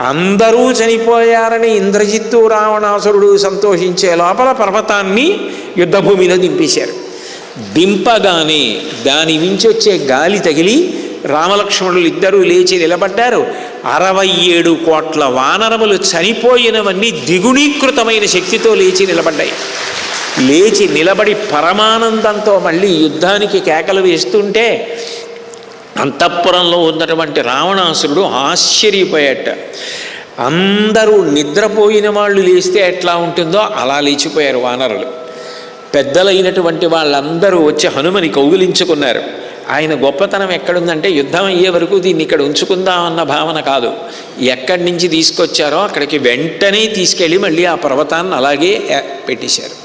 అందరూ చనిపోయారని ఇంద్రజిత్తు రావణాసురుడు సంతోషించే లోపల పర్వతాన్ని యుద్ధభూమిలో దింపేశారు. దింపగానే దాని నుంచి వచ్చే గాలి తగిలి రామలక్ష్మణులు ఇద్దరూ లేచి నిలబడ్డారు. అరవై ఏడు కోట్ల వానరములు చనిపోయినవన్నీ దిగుణీకృతమైన శక్తితో లేచి నిలబడ్డాయి. లేచి నిలబడి పరమానందంతో మళ్ళీ యుద్ధానికి కేకలు వేస్తుంటే అంతఃపురంలో ఉన్నటువంటి రావణాసురుడు ఆశ్చర్యపోయాట. అందరూ నిద్రపోయిన వాళ్ళు లేస్తే ఎట్లా ఉంటుందో అలా లేచిపోయారు వానరులు. పెద్దలైనటువంటి వాళ్ళందరూ వచ్చి హనుమని కౌగిలించుకున్నారు. ఆయన గొప్పతనం ఎక్కడుందంటే యుద్ధం అయ్యే వరకు దీన్ని ఇక్కడ ఉంచుకుందామన్న భావన కాదు. ఎక్కడి నుంచి తీసుకొచ్చారో అక్కడికి వెంటనే తీసుకెళ్ళి మళ్ళీ ఆ పర్వతాన్ని అలాగే పెట్టేశారు.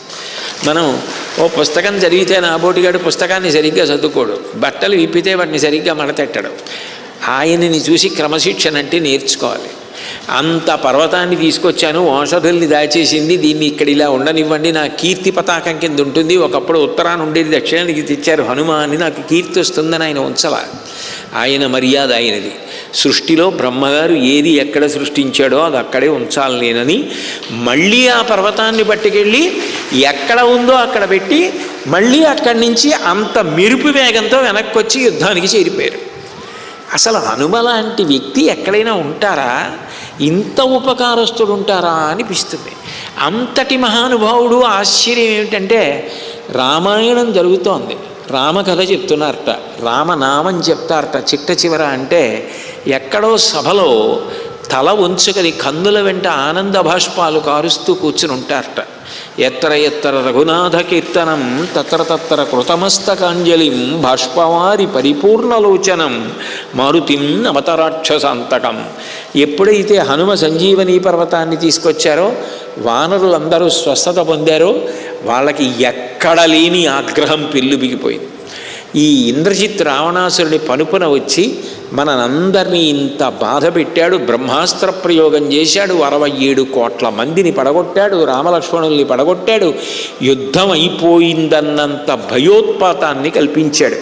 మనం ఓ పుస్తకం చదివితే నా బోటిగాడు పుస్తకాన్ని సరిగ్గా చదువుకోడు. బట్టలు విప్పితే వాటిని సరిగ్గా మడతెట్టడు. ఆయనని చూసి క్రమశిక్షణ అంటే నేర్చుకోవాలి. అంత పర్వతాన్ని తీసుకొచ్చాను ఓషధుల్ని దాచేసింది దీన్ని ఇక్కడ ఇలా ఉండనివ్వండి నా కీర్తి పతాకం కింద ఉంటుంది ఒకప్పుడు ఉత్తరాన్ని ఉండేది దక్షిణానికి తెచ్చారు హనుమాన్ని నాకు కీర్తి వస్తుందని ఆయన ఉంచల ఆయన మర్యాద ఆయనది. సృష్టిలో బ్రహ్మగారు ఏది ఎక్కడ సృష్టించాడో అది అక్కడే ఉంచాలి నేనని మళ్ళీ ఆ పర్వతాన్ని పట్టుకెళ్ళి ఎక్కడ ఉందో అక్కడ పెట్టి మళ్ళీ అక్కడి నుంచి అంత మెరుపు వేగంతో వెనక్కి వచ్చి యుద్ధానికి చేరిపోయారు. అసలు హనుమ లాంటి వ్యక్తి ఎక్కడైనా ఉంటారా? ఇంత ఉపకారస్తుడు ఉంటారా అనిపిస్తుంది. అంతటి మహానుభావుడు ఆశ్చర్యం ఏమిటంటే రామాయణం జరుగుతోంది. రామకథ చెప్తున్నారట. రామనామం చెప్తారట చిట్ట చివర అంటే ఎక్కడో సభలో తల ఉంచుకొని కందుల వెంట ఆనంద భాష్పాలు కారుస్తూ కూర్చుని ఉంటారట. ఎత్తర ఎత్తర రఘునాథ కీర్తనం తత్ర తత్ర కృతమస్తకాంజలిం బాష్పవారి పరిపూర్ణలోచనం మారుతిం అవతరాక్షసాంతకం. ఎప్పుడైతే హనుమ సంజీవని పర్వతాన్ని తీసుకొచ్చారో వానరులందరూ స్వస్థత పొందారో వాళ్ళకి ఎక్కడ లేని ఆగ్రహం పెళ్ళు బిగిపోయింది. ఈ ఇంద్రజిత్ రావణాసురుడి పనుపున వచ్చి మనందరినీ ఇంత బాధ పెట్టాడు బ్రహ్మాస్త్ర ప్రయోగం చేశాడు అరవై ఏడు కోట్ల మందిని పడగొట్టాడు రామలక్ష్మణుల్ని పడగొట్టాడు యుద్ధం అయిపోయిందన్నంత భయోత్పాతాన్ని కల్పించాడు.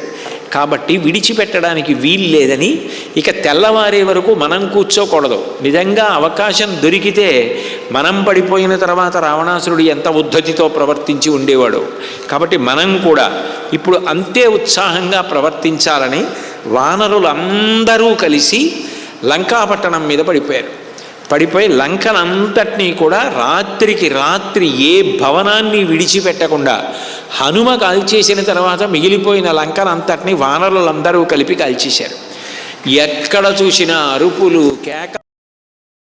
కాబట్టి విడిచిపెట్టడానికి వీలు లేదని ఇక తెల్లవారే వరకు మనం కూర్చోకూడదు. నిజంగా అవకాశం దొరికితే మనం పడిపోయిన తర్వాత రావణాసురుడు ఎంత ఉద్ధతితో ప్రవర్తించి ఉండేవాడు. కాబట్టి మనం కూడా ఇప్పుడు అంతే ఉత్సాహంగా ప్రవర్తించాలని వానరులందరూ కలిసి లంకాపట్టణం మీద పడిపోయారు. పడిపోయి లంకనంతటినీ కూడా రాత్రికి రాత్రి ఏ భవనాన్ని విడిచిపెట్టకుండా హనుమ కాల్చేసిన తర్వాత మిగిలిపోయిన లంకనంతటినీ వానరులందరూ కలిపి కాల్చేశారు. ఎక్కడ చూసినా అరుపులు కేక